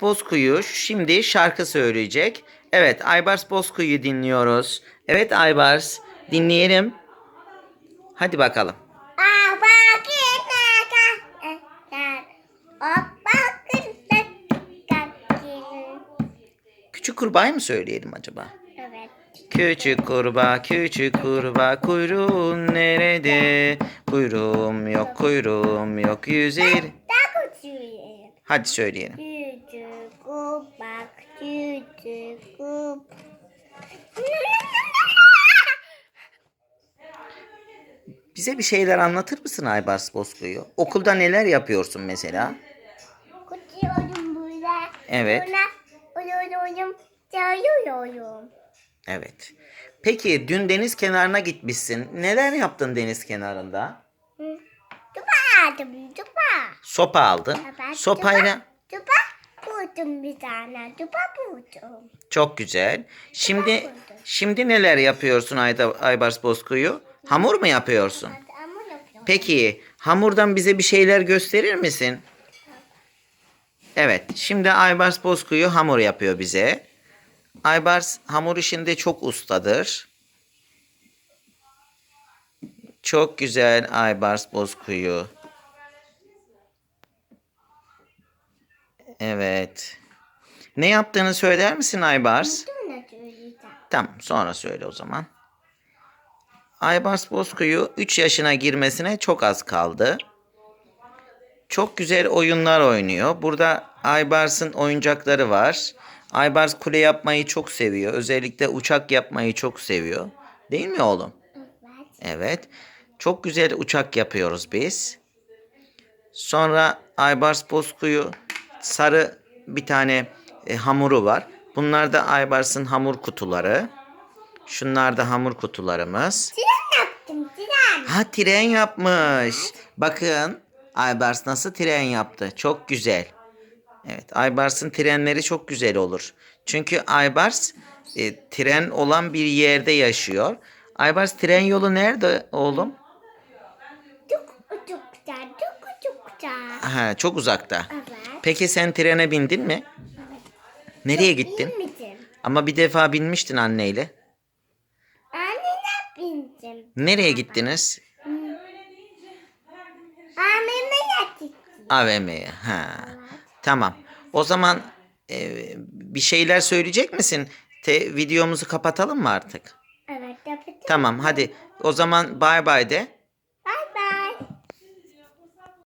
Bozkuyu şimdi şarkı söyleyecek. Evet Aybars Bozkuyu'yu dinliyoruz. Evet Aybars dinleyelim. Hadi bakalım. Küçük kurbağayı mı söyleyelim acaba? Evet. Küçük kurbağa, küçük kurbağa, kuyruğun nerede? Kuyruğum yok, kuyruğum yok, küçüğüm. Hadi söyleyelim. Kub. Bize bir şeyler anlatır mısın Aybars Bozkuyu? Okulda neler yapıyorsun mesela? Kutuyorum burada. Evet. Buna uyuyorum, çalıyorum. Evet. Peki dün deniz kenarına gitmişsin. Neler yaptın deniz kenarında? Hı. Tupa aldım, tupa. Sopa aldın. Sopayla tupa buldum bir tane, tupa buldum. çok güzel. Şimdi şimdi neler yapıyorsun Ayda, Aybars Bozkuyu? Hamur mu yapıyorsun? Hadi ama yapıyorum. Peki hamurdan bize bir şeyler gösterir misin? Evet, şimdi Aybars Bozkuyu hamur yapıyor bize. Aybars hamur işinde çok ustadır. Çok güzel Aybars Bozkuyu. Evet. Ne yaptığını söyler misin Aybars? Söyleyeceğim. Tamam sonra söyle o zaman. Aybars Bozkuyu 3 yaşına girmesine çok az kaldı. Çok güzel oyunlar oynuyor. Burada Aybars'ın oyuncakları var. Aybars kule yapmayı çok seviyor. Özellikle uçak yapmayı çok seviyor. Değil mi oğlum? Evet. Evet. Çok güzel uçak yapıyoruz biz. Sonra Aybars Bozkuyu sarı bir tane e, hamuru var. Bunlar da Aybars'ın hamur kutuları. Şunlar da hamur kutularımız. Tren yaptım, tren. Ha tren yapmış. Bakın Aybars nasıl tren yaptı. Çok güzel. Evet Aybars'ın trenleri çok güzel olur. Çünkü Aybars e, tren olan bir yerde yaşıyor. Aybars tren yolu nerede oğlum? Çok güzel, çok güzel. Ha, çok uzakta. Evet. Peki sen trene bindin mi? Nereye gittin? Ama bir defa binmiştin anneyle. Annene bindim. Nereye gittiniz? Anneme yattık. AVM'ye. Ha. Tamam. O zaman e, bir şeyler söyleyecek misin? Te, videomuzu kapatalım mı artık? Evet, yapacağım. Tamam hadi. O zaman bay bay de.